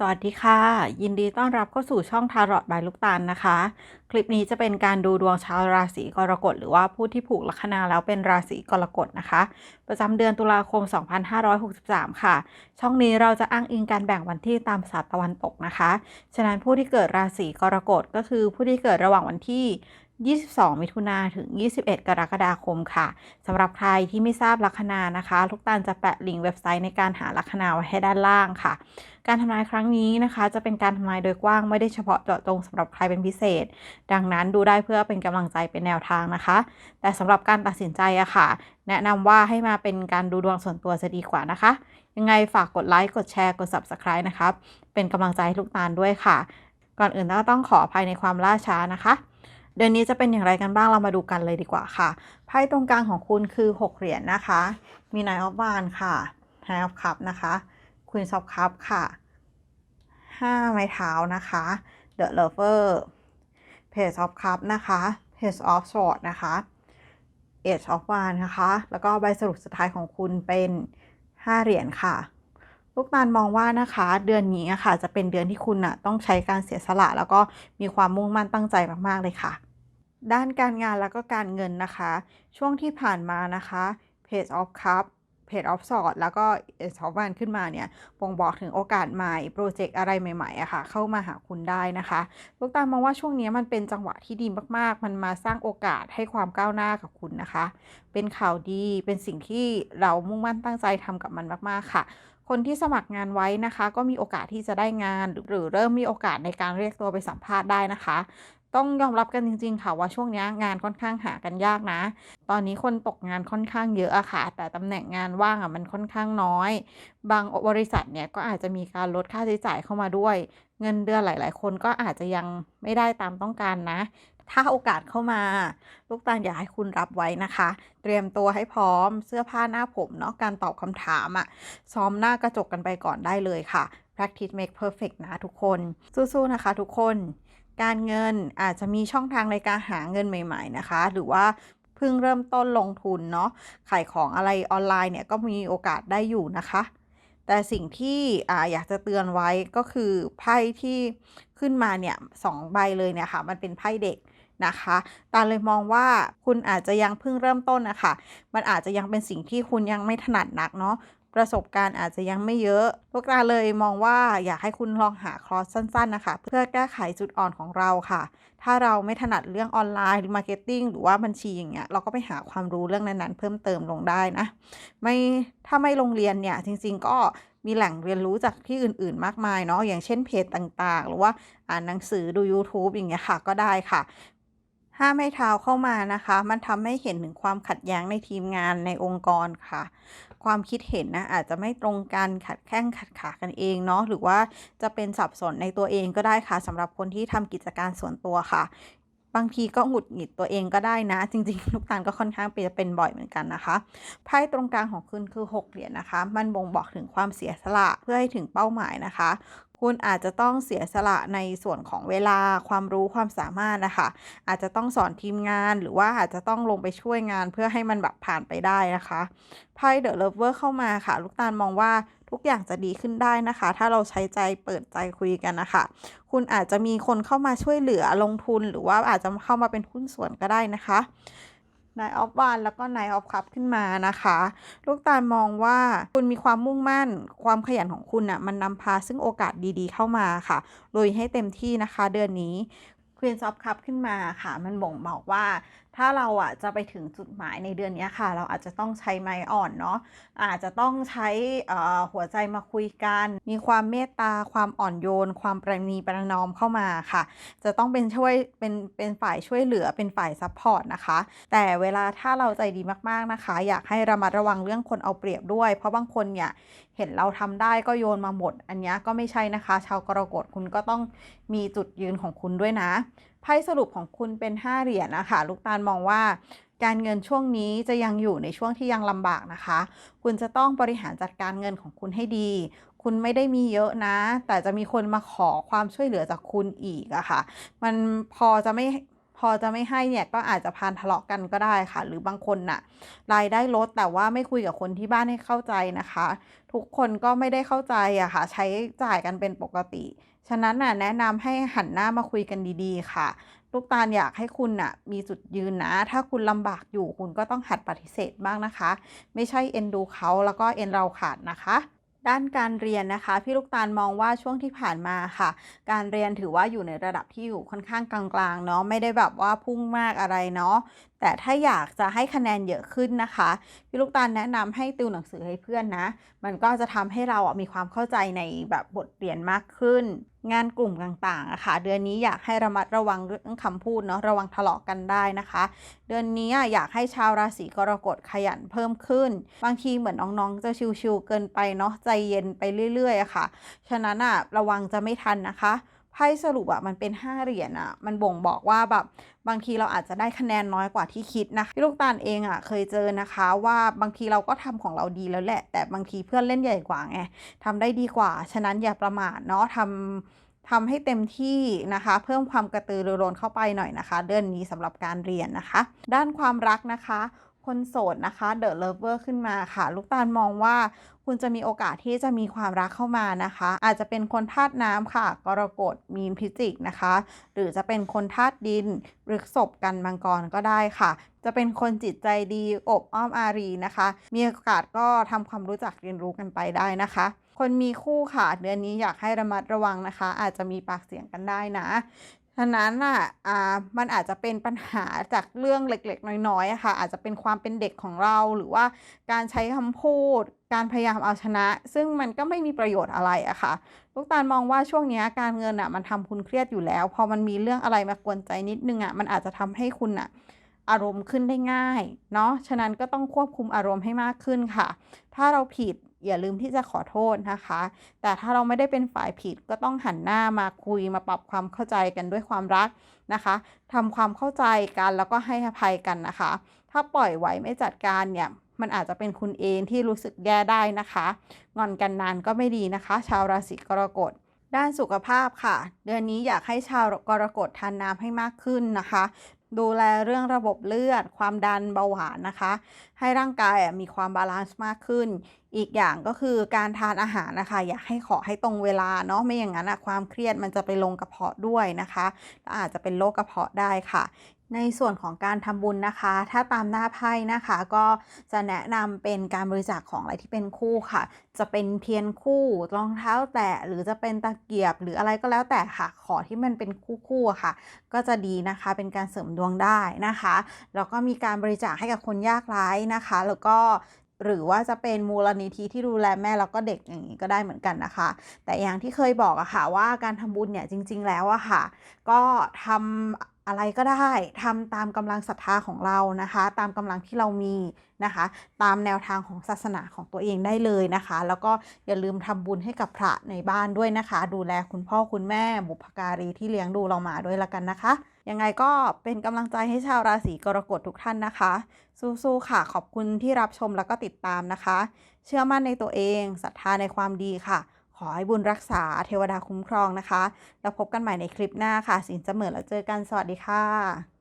สวัสดีค่ะ ยินดีต้อนรับเข้าสู่ช่องทารอตบายลูกตาลนะคะ คลิปนี้จะเป็นการดูดวงชาวราศีกรกฎหรือว่าผู้ที่ผูกลัคนาแล้วเป็นราศีกรกฎนะคะ ประจำเดือนตุลาคม 2563 ค่ะ ช่องนี้เราจะอ้างอิงการแบ่งวันที่ตามศาสตร์ตะวันตกนะคะ ฉะนั้นผู้ที่เกิดราศีกรกฎก็คือผู้ที่เกิดระหว่างวันที่ 22 มิถุนาถึง 21 กรกฎาคมค่ะสำหรับใครที่ไม่ทราบลัคนานะคะลูกตาลจะแปะลิงก์เว็บไซต์ในการหาลัคนาไว้ให้ด้านล่างค่ะ การทำนายครั้งนี้นะคะ จะเป็นการทำนายโดยกว้างไม่ได้เฉพาะเจาะจงสำหรับใครเป็นพิเศษ ดังนั้นดูได้เพื่อเป็นกำลังใจเป็นแนวทางนะคะ แต่สำหรับการตัดสินใจอะค่ะ แนะนำว่าให้มาเป็นการดูดวงส่วนตัวจะดีกว่านะคะ ยังไงฝากกดไลค์กดแชร์กด subscribe นะครับเป็นกำลังใจให้ลูกตาลด้วยค่ะ ก่อนอื่นก็ต้องขออภัยในความล่าช้านะคะ เดือนนี้จะเป็นอย่างไรกันบ้างเรามาดูกันเลยดีกว่าค่ะ ไพ่ตรงกลางของคุณคือ 6 เหรียญนะคะ มี Nine of w a n d ค่ะ Nine of Cups นะคะ Queen of cup ค่ะ 5 ไม้เท้านะคะ The Lover Page of Cups นะคะ Page of sword นะคะ Age of w a n d นะคะ แล้วก็ใบสรุปสุดท้ายของคุณเป็น 5 เหรียญค่ะลูกตาลมองว่านะคะเดือนนี้ค่ะจะเป็นเดือนที่คุณอะต้องใช้การเสียสละ แล้วก็มีความมุ่งมั่นตั้งใจมาก ๆ เลยค่ะ ด้านการงานแล้วก็การเงินนะคะ ช่วงที่ผ่านมานะคะ Page of Cup Page of Swords แล้วก็ Ace of Wands ขึ้นมาเนี่ยบ่งบอกถึงโอกาสใหม่ โปรเจกต์อะไรใหม่ๆอะค่ะ เข้ามาหาคุณได้นะคะลูกตาลมองว่าช่วงนี้มันเป็นจังหวะที่ดีมากๆ มันมาสร้างโอกาสให้ความก้าวหน้ากับคุณนะคะ เป็นข่าวดีเป็นสิ่งที่เรามุ่งมั่นตั้งใจทำกับมันมากๆค่ะ คนที่สมัครงานไว้นะคะ ก็มีโอกาสที่จะได้งานหรือเริ่มมีโอกาสในการเรียกตัวไปสัมภาษณ์ได้นะคะ ต้องยอมรับกันจริง ๆ ค่ะว่าช่วงนี้งานค่อนข้างหากันยากนะ ตอนนี้คนตกงานค่อนข้างเยอะอะค่ะ แต่ตำแหน่งงานว่างอะมันค่อนข้างน้อย บางบริษัทเนี่ยก็อาจจะมีการลดค่าใช้จ่ายเข้ามาด้วย เงินเดือนหลาย ๆ คนก็อาจจะยังไม่ได้ตามต้องการนะ ถ้าโอกาสเข้ามา ลูกตาลอยากให้คุณรับไว้นะคะ เตรียมตัวให้พร้อม เสื้อผ้าหน้าผมเนาะการตอบคำถามอะซ้อมหน้ากระจกกันไปก่อนได้เลยค่ะ practice make perfect นะทุกคน สู้ๆนะคะทุกคน การเงินอาจจะมีช่องทางในการหาเงินใหม่ ๆ นะคะ หรือว่าเพิ่งเริ่มต้นลงทุนเนาะขายของอะไรออนไลน์เนี่ยก็มีโอกาสได้อยู่นะคะ แต่สิ่งที่ออยากจะเตือนไว้ก็คือไพ่ที่ขึ้นมาเนี่ยสองใบเลยเนี่ยค่ะมันเป็นไพ่เด็กนะคะตาเลยมองว่าคุณอาจจะยังเพิ่งเริ่มต้นนะคะ มันอาจจะยังเป็นสิ่งที่คุณยังไม่ถนัดนักเนาะ ประสบการณ์อาจจะยังไม่เยอะ พวกเราเลยมองว่าอยากให้คุณลองหาคอร์สสั้นๆนะคะ เพื่อแก้ไขจุดอ่อนของเราค่ะ ถ้าเราไม่ถนัดเรื่องออนไลน์หรือมาร์เก็ตติ้งหรือว่าบัญชีอย่างเงี้ยเราก็ไปหาความรู้เรื่องนั้นๆ เพิ่มเติมลงได้นะ ไม่ถ้าไม่โรงเรียนเนี่ยจริง ๆ ก็มีแหล่งเรียนรู้จากที่อื่น ๆ มากมายเนาะอย่างเช่นเพจต่างๆ หรือว่าอ่านหนังสือดูยูทูบอย่างเงี้ยค่ะก็ได้ค่ะห้าไม้เท้าเข้ามานะคะ มันทำให้เห็นถึงความขัดแย้งในทีมงานในองค์กรค่ะ ความคิดเห็นนะอาจจะไม่ตรงกันขัดแข้งขัดขากันเองเนาะหรือว่าจะเป็นสับสนในตัวเองก็ได้ค่ะสำหรับคนที่ทำกิจการส่วนตัวค่ะ บางทีก็หงุดหงิดตัวเองก็ได้นะ จริงๆลูกตาลก็ค่อนข้างจะเป็นบ่อยเหมือนกันนะคะไพ่ตรงกลางของคุณคือ 6 เหรียญนะคะ มันบ่งบอกถึงความเสียสละเพื่อให้ถึงเป้าหมายนะคะ คุณอาจจะต้องเสียสละในส่วนของเวลาความรู้ความสามารถนะคะ อาจจะต้องสอนทีมงานหรือว่าอาจจะต้องลงไปช่วยงานเพื่อให้มันแบบผ่านไปได้นะคะไพ่เดอะเลฟเวอร์เข้ามาค่ะ ลูกตาลมองว่าทุกอย่างจะดีขึ้นได้นะคะ ถ้าเราใช้ใจเปิดใจคุยกันนะคะ คุณอาจจะมีคนเข้ามาช่วยเหลือลงทุนหรือว่าอาจจะเข้ามาเป็นหุ้นส่วนก็ได้นะคะ นายออฟวานแล้วก็นายออฟคัพขึ้นมานะคะ ลูกตาลมองว่าคุณมีความมุ่งมั่น ความขยันของคุณน่ะมันนำพาซึ่งโอกาสดีๆเข้ามาค่ะลุยให้เต็มที่นะคะ เดือนนี้ควีนซอฟคัพขึ้นมาค่ะ มันบ่งบอกว่า ถ้าเราอะจะไปถึงจุดหมายในเดือนนี้ค่ะ เราอาจจะต้องใช้ไม้อ่อนเนาะอาจจะต้องใช้หัวใจมาคุยกัน มีความเมตตาความอ่อนโยน ความประนีประนอมเข้ามาค่ะ จะต้องเป็นช่วยเป็นเป็นฝ่ายช่วยเหลือเป็นฝ่ายซัพพอร์ตนะคะ แต่เวลาถ้าเราใจดีมากๆนะคะ อยากให้ระมัดระวังเรื่องคนเอาเปรียบด้วย เพราะบางคนเนี่ยเห็นเราทำได้ก็โยนมาหมด อันนี้ก็ไม่ใช่นะคะ ชาวกรกฎคุณก็ต้องมีจุดยืนของคุณด้วยนะ ไพ่สรุปของคุณเป็น 5 เหรียญนะคะลูกตาลมองว่าการเงินช่วงนี้จะยังอยู่ในช่วงที่ยังลำบากนะคะ คุณจะต้องบริหารจัดการเงินของคุณให้ดี คุณไม่ได้มีเยอะนะ แต่จะมีคนมาขอความช่วยเหลือจากคุณอีกอะค่ะ มันพอจะไม่ พอจะไม่ให้เนี่ยก็อาจจะพานทะเลาะกันก็ได้ค่ะ หรือบางคนน่ะรายได้ลดแต่ว่าไม่คุยกับคนที่บ้านให้เข้าใจนะคะ ทุกคนก็ไม่ได้เข้าใจอะค่ะ ใช้จ่ายกันเป็นปกติ ฉะนั้นน่ะแนะนำให้หันหน้ามาคุยกันดีๆ ค่ะ ลูกตาลอยากให้คุณน่ะมีจุดยืนนะ ถ้าคุณลำบากอยู่คุณก็ต้องหัดปฏิเสธบ้างนะคะ ไม่ใช่เอ็นดูเขาแล้วก็เอ็นเราขาดนะคะ ด้านการเรียนนะคะ พี่ลูกตาลมองว่าช่วงที่ผ่านมาค่ะ การเรียนถือว่าอยู่ในระดับที่อยู่ค่อนข้างกลางๆเนาะไม่ได้แบบว่าพุ่งมากอะไรเนาะแต่ถ้าอยากจะให้คะแนนเยอะขึ้นนะคะ พี่ลูกตาลแนะนำให้ติวหนังสือให้เพื่อนนะ มันก็จะทำให้เราอะมีความเข้าใจในแบบบทเรียนมากขึ้น งานกลุ่มต่างๆอะค่ะ เดือนนี้อยากให้ระมัดระวังเรื่องคำพูดเนาะระวังทะเลาะกันได้นะคะ เดือนนี้อยากให้ชาวราศีกรกฎขยันเพิ่มขึ้น บางทีเหมือนน้องๆจะชิวๆเกินไปเนาะใจเย็นไปเรื่อยๆอะค่ะ ฉะนั้นอะระวังจะไม่ทันนะคะ ไพ่สรุปอะมันเป็น 5 เหรียญอะมันบ่งบอกว่าแบบบางทีเราอาจจะได้คะแนนน้อยกว่าที่คิดนะพี่ลูกตาลเองอะเคยเจอนะคะว่าบางทีเราก็ทำของเราดีแล้วแหละ แต่บางทีเพื่อนเล่นใหญ่กว่าไงทำได้ดีกว่า ฉะนั้นอย่าประมาทเนาะทำทำให้เต็มที่นะคะ เพิ่มความกระตือรือร้นเข้าไปหน่อยนะคะ เดือนนี้สำหรับการเรียนนะคะ ด้านความรักนะคะ คนโสดนะคะเดอะเลเวอร์ขึ้นมาค่ะ ลูกตาลมองว่าคุณจะมีโอกาสที่จะมีความรักเข้ามานะคะ อาจจะเป็นคนธาตุน้ำค่ะ กรกฎมีนพิจิกนะคะ หรือจะเป็นคนธาตุดินหรือศพกันมังกรก็ได้ค่ะ จะเป็นคนจิตใจดีอบอ้อมอารีนะคะ มีโอกาสก็ทำความรู้จักเรียนรู้กันไปได้นะคะ คนมีคู่ค่ะ เดือนนี้อยากให้ระมัดระวังนะคะ อาจจะมีปากเสียงกันได้นะ ฉะนั้นอะอ่ามันอาจจะเป็นปัญหาจากเรื่องเล็กๆ น้อยๆอะค่ะ อาจจะเป็นความเป็นเด็กของเราหรือว่าการใช้คำพูด การพยายามเอาชนะ ซึ่งมันก็ไม่มีประโยชน์อะไรอะค่ะลูกตาลมองว่าช่วงนี้การเงินอะมันทำคุณเครียดอยู่แล้ว พอมันมีเรื่องอะไรมากวนใจนิดนึงอะมันอาจจะทำให้คุณอะอารมณ์ขึ้นได้ง่ายเนาะฉะนั้นก็ต้องควบคุมอารมณ์ให้มากขึ้นค่ะ ถ้าเราผิด อย่าลืมที่จะขอโทษนะคะ แต่ถ้าเราไม่ได้เป็นฝ่ายผิดก็ต้องหันหน้ามาคุยมาปรับความเข้าใจกันด้วยความรักนะคะทำความเข้าใจกันแล้วก็ให้อภัยกันนะคะ ถ้าปล่อยไหวไม่จัดการเนี่ยมันอาจจะเป็นคุณเองที่รู้สึกแย่ได้นะคะ งอนกันนานก็ไม่ดีนะคะ ชาวราศีกรกฎด้านสุขภาพค่ะ เดือนนี้อยากให้ชาวกรกฎทานน้ำให้มากขึ้นนะคะ ดูแลเรื่องระบบเลือด ความดันเบาหวานนะคะให้ร่างกายมีความบาลานซ์มากขึ้น อีกอย่างก็คือการทานอาหารนะคะ อยากให้ขอให้ตรงเวลาเนาะไม่อย่างนั้นอะความเครียดมันจะไปลงกระเพาะด้วยนะคะและอาจจะเป็นโรคกระเพาะได้ค่ะในส่วนของการทำบุญนะคะ ถ้าตามหน้าไพ่นะคะ ก็จะแนะนำเป็นการบริจาคของอะไรที่เป็นคู่ค่ะ จะเป็นเทียนคู่รองเท้าแตะหรือจะเป็นตะเกียบหรืออะไรก็แล้วแต่ค่ะ ขอที่มันเป็นคู่ๆอะค่ะ ก็จะดีนะคะเป็นการเสริมดวงได้นะคะแล้วก็มีการบริจาคให้กับคนยากไร้นะคะ แล้วก็หรือว่าจะเป็นมูลนิธิที่ดูแลแม่แล้วก็เด็กอย่างนี้ก็ได้เหมือนกันนะคะ แต่อย่างที่เคยบอกอะค่ะว่าการทำบุญเนี่ยจริง ๆ แล้วอะค่ะ ก็ทำอะไรก็ได้ทำตามกำลังศรัทธาของเรานะคะ ตามกำลังที่เรามีนะคะ ตามแนวทางของศาสนาของตัวเองได้เลยนะคะ แล้วก็อย่าลืมทำบุญให้กับพระในบ้านด้วยนะคะ ดูแลคุณพ่อคุณแม่บุพการีที่เลี้ยงดูเรามาด้วยละกันนะคะ ยังไงก็เป็นกำลังใจให้ชาวราศีกรกฎทุกท่านนะคะ สู้ๆค่ะ ขอบคุณที่รับชมแล้วก็ติดตามนะคะ เชื่อมั่นในตัวเองศรัทธาในความดีค่ะ ขอให้บุญรักษาเทวดาคุ้มครองนะคะ แล้วพบกันใหม่ในคลิปหน้าค่ะ สินเสมอแล้วเจอกันสวัสดีค่ะ